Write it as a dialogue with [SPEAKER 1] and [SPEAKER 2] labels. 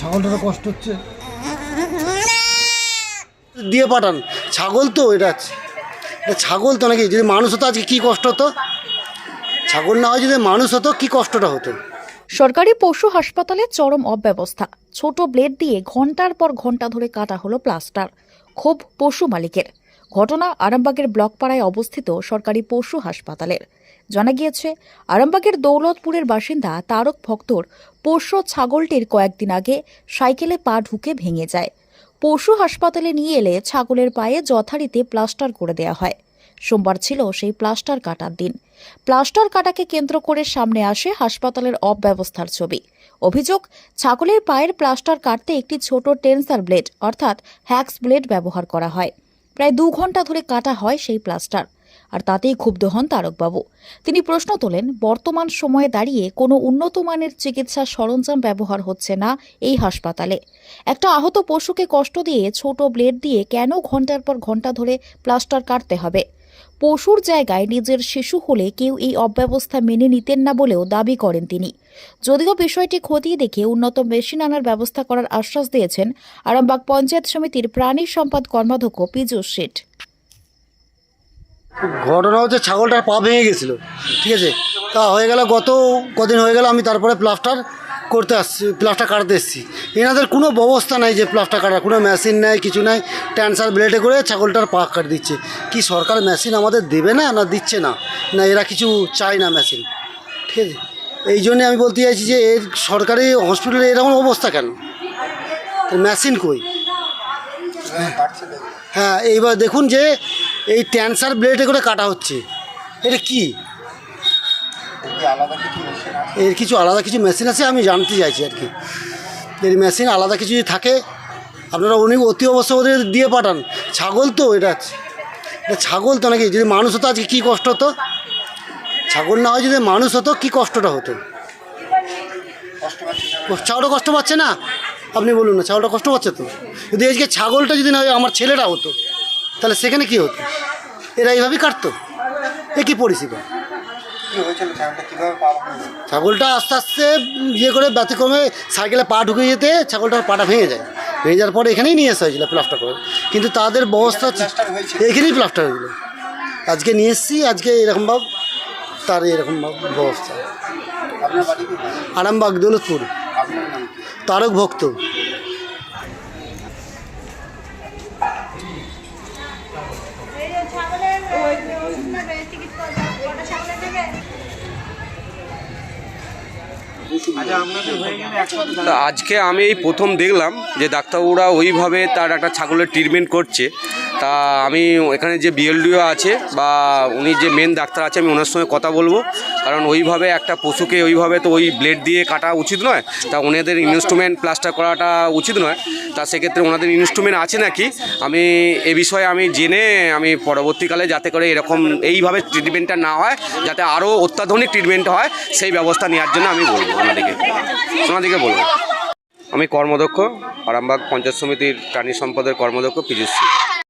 [SPEAKER 1] ছাগলটারও কষ্ট হচ্ছে।
[SPEAKER 2] দিয়ে পাঠান। ছাগল তো এটা এটা ছাগল তো নাকি যদি মানুষ হতো আজকে কী কষ্ট হতো? ছাগল না হয় যদি মানুষ হতো কী কষ্টটা হতো?
[SPEAKER 3] সরকারি পশু হাসপাতালে চরম অব্যবস্থা। ছোট ব্লেড দিয়ে ঘণ্টার পর ঘণ্টা ধরে কাটা হলো প্লাস্টার। ক্ষোভ পশু মালিকের। ঘটনা আরামবাগের ব্লকপাড়ায় অবস্থিত সরকারি পশু হাসপাতালের। জানা গিয়েছে, আরামবাগের দৌলতপুরের বাসিন্দা তারক ভক্তর পোষ্য ছাগলটির কয়েকদিন আগে সাইকেলে পা ঢুকে ভেঙে যায়। পশু হাসপাতালে নিয়ে এলে ছাগলের পায়ে যথারীতি প্লাস্টার করে দেওয়া হয়। সোমবার ছিল সেই প্লাস্টার কাটার দিন। প্লাস্টার কাটাকে কেন্দ্র করে সামনে আসে হাসপাতালের অব্যবস্থার ছবি। অভিযোগ, ছাগলের পায়ের প্লাস্টার কাটতে একটি ছোট টেন্সার ব্লেড, অর্থাৎ হ্যাক্স ব্লেড ব্যবহার করা হয়। প্রায় দু ঘণ্টা ধরে কাটা হয় সেই প্লাস্টার। আর তাতেই ক্ষুব্ধ হন তারকবাবু। তিনি প্রশ্ন তোলেন, বর্তমান সময়ে দাঁড়িয়ে কোনো উন্নত মানের চিকিৎসা সরঞ্জাম ব্যবহার হচ্ছে না এই হাসপাতালে। একটা আহত পশুকে কষ্ট দিয়ে ছোট ব্লেড দিয়ে কেন ঘণ্টার পর ঘণ্টা ধরে প্লাস্টার কাটতে হবে? পশুর জায়গায় নিজের শিশু হলে কেউ এই অব্যবস্থা মেনে নিতেন না বলেও দাবি করেন তিনি। যদিও বিষয়টি খতিয়ে দেখে উন্নত মেশিন আনার ব্যবস্থা করার আশ্বাস দিয়েছেন আরামবাগ পঞ্চায়েত সমিতির প্রাণী সম্পদ কর্মাধ্যক্ষ পীযুষ শেঠ।
[SPEAKER 2] ঘটনা হচ্ছে ছাগলটার পা ভেঙে গেছিল, ঠিক আছে? তা হয়ে গেল গত কদিন হয়ে গেল আমি তারপরে প্লাস্টার করতে আসছি, প্লাস্টার কাটতে এসেছি। এনাদের কোনো ব্যবস্থা নাই যে প্লাস্টার কাটার, কোনো মেশিন নেই, কিছু নাই। ট্যান্সার ব্লেডে করে ছাগলটার পা কাট দিচ্ছে। কি সরকার মেশিন আমাদের দেবে না না দিচ্ছে না? না, এরা কিছু চায় না মেশিন। ঠিক আছে? এই জন্যে আমি বলতে চাইছি যে, এর সরকারি হসপিটালে এরকম অবস্থা কেন? মেশিন কই? হ্যাঁ এইবার দেখুন যে, এই ট্যান্সার ব্লেডে করে কাটা হচ্ছে। এটা কি? এর কিছু আলাদা কিছু মেশিন আছে? আমি জানতে চাইছি আর কি। এর মেশিন আলাদা কিছু যদি থাকে, আপনারা উনি অতি অবশ্য ওদের দিয়ে পাঠান। ছাগল তো এটা। ছাগল তো নাকি? যদি মানুষ হতো আজকে কী কষ্ট হতো? ছাগল না হয় যদি মানুষ হতো, কী কষ্টটা হতো? ছাগলটা কষ্ট পাচ্ছে না? আপনি বলুন না, ছাগলটা কষ্ট পাচ্ছে তো? যদি আজকে ছাগলটা যদি না হয়, আমার ছেলেটা হতো, তাহলে সেখানে কি হতো? এরা এইভাবেই কাটতো। এ কী পরিষেবা। ছাগলটা আস্তে আস্তে ইয়ে করে ব্যতিক্রমে সাইকেলে পা ঢুকে যেতে ছাগলটার পাটা ভেঙে যায়। ভেঙে যাওয়ার পরে এখানেই নিয়ে আসা হয়েছিল প্লাস্টার করে। কিন্তু তাদের ব্যবস্থা এখানেই প্লাস্টার হয়েছিল আজকে নিয়ে এসেছি আজকে এরকমভাবে তার এরকম ব্যবস্থা। আরামবাগ দৌলতপুর। তারক ভক্ত।
[SPEAKER 4] তা আজকে আমি এই প্রথম দেখলাম যে ডাক্তারবাবুরা ওইভাবে তার একটা ছাগলের ট্রিটমেন্ট করছে। তা আমি এখানে যে বিএলডিও আছে বা উনি যে মেন ডাক্তার আছে, আমি ওনার সঙ্গে কথা বলব। কারণ ওইভাবে একটা পশুকে ওইভাবে তো ওই ব্লেড দিয়ে কাটা উচিত নয়। তা ওনাদের ইনস্ট্রুমেন্ট প্লাস্টার করাটা উচিত নয়। তা সেক্ষেত্রে ওনাদের ইনস্ট্রুমেন্ট আছে নাকি? আমি এ বিষয়ে আমি জেনে আমি পরবর্তীকালে যাতে করে এরকম এইভাবে ট্রিটমেন্টটা না হয়, যাতে আরও অত্যাধুনিক ট্রিটমেন্ট হয়, সেই ব্যবস্থা নেওয়ার জন্য আমি বলব ওনাদেরকে। ওনাদেরকে বলব। আমি কর্মদক্ষ, আরামবাগ পঞ্চায়েত সমিতির প্রাণী সম্পদের কর্মদক্ষ পীযুষ।